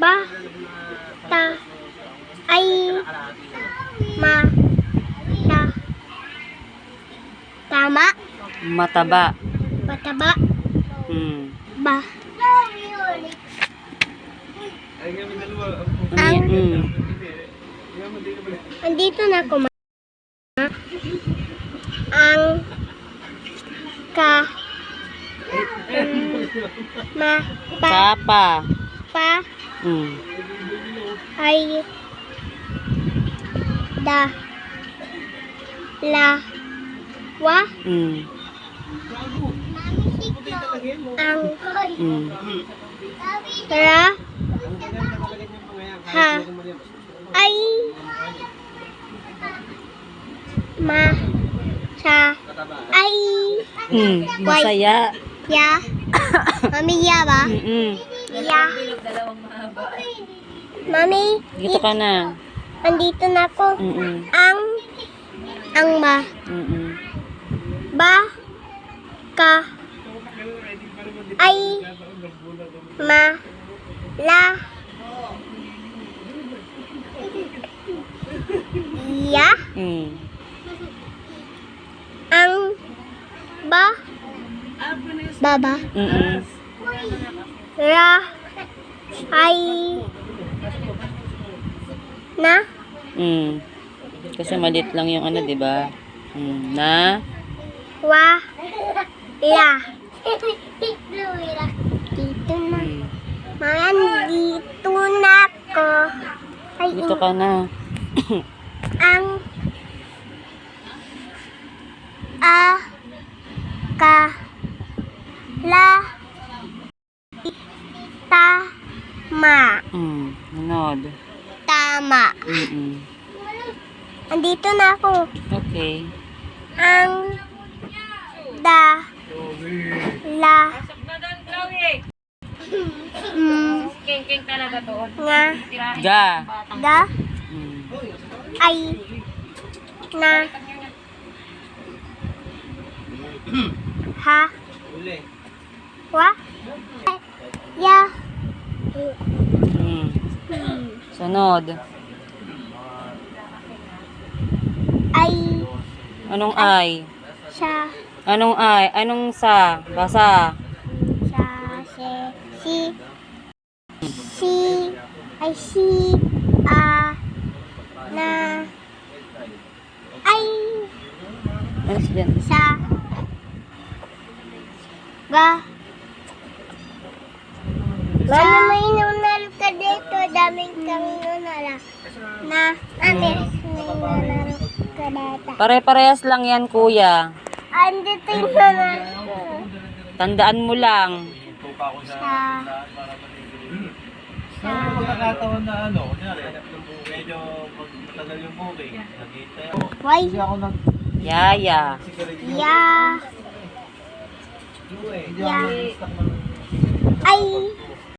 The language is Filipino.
ba, ta, ay, ma, ta, tama, Mataba. mataba, Hmm. ba, yan? Hmm. andito na ako, ma. Ang, ka, mm, ma, pa, Papa. pa, Hmm. ay da la wa Hmm. ang Hmm. ra ha ay ma sa ay Hmm. Masaya. ya mami ya ba Hmm. Ya mami Dito ka na. andito na ako. Hmm. ang ang ma Hmm. ba? Ka? Ay? Ma? La? Ya? Hmm. ang ba? Baba Hmm. Ra ay na Hmm. Kasi maliit lang yung ano, di ba? Hmm. Na? wa la dito na man dito na ako ay Dito ka na. ang a ka la ta ma Hmm. Nunod. tama Hmm. andito na ako Okay. ang da la mm, nga Ga. da Hmm. ay na ha wa ya Hmm. Sunod. ay Anong ay? sa Anong ay? Anong sa? Basa. sa si si si ay si a na ay Ano siya? sa ga Mama, may Daming kang nunala. Na, amin, may nunal ka dito. Pare-parehas lang yan, kuya. Andito yung nunal ko. Tandaan mo lang. Sa, Sa pagkakataon na ano, kunyari, medyo matagal yung booking, nag-hintay ako. why? Hindi ako nag Yaya. nag-stock ng ay,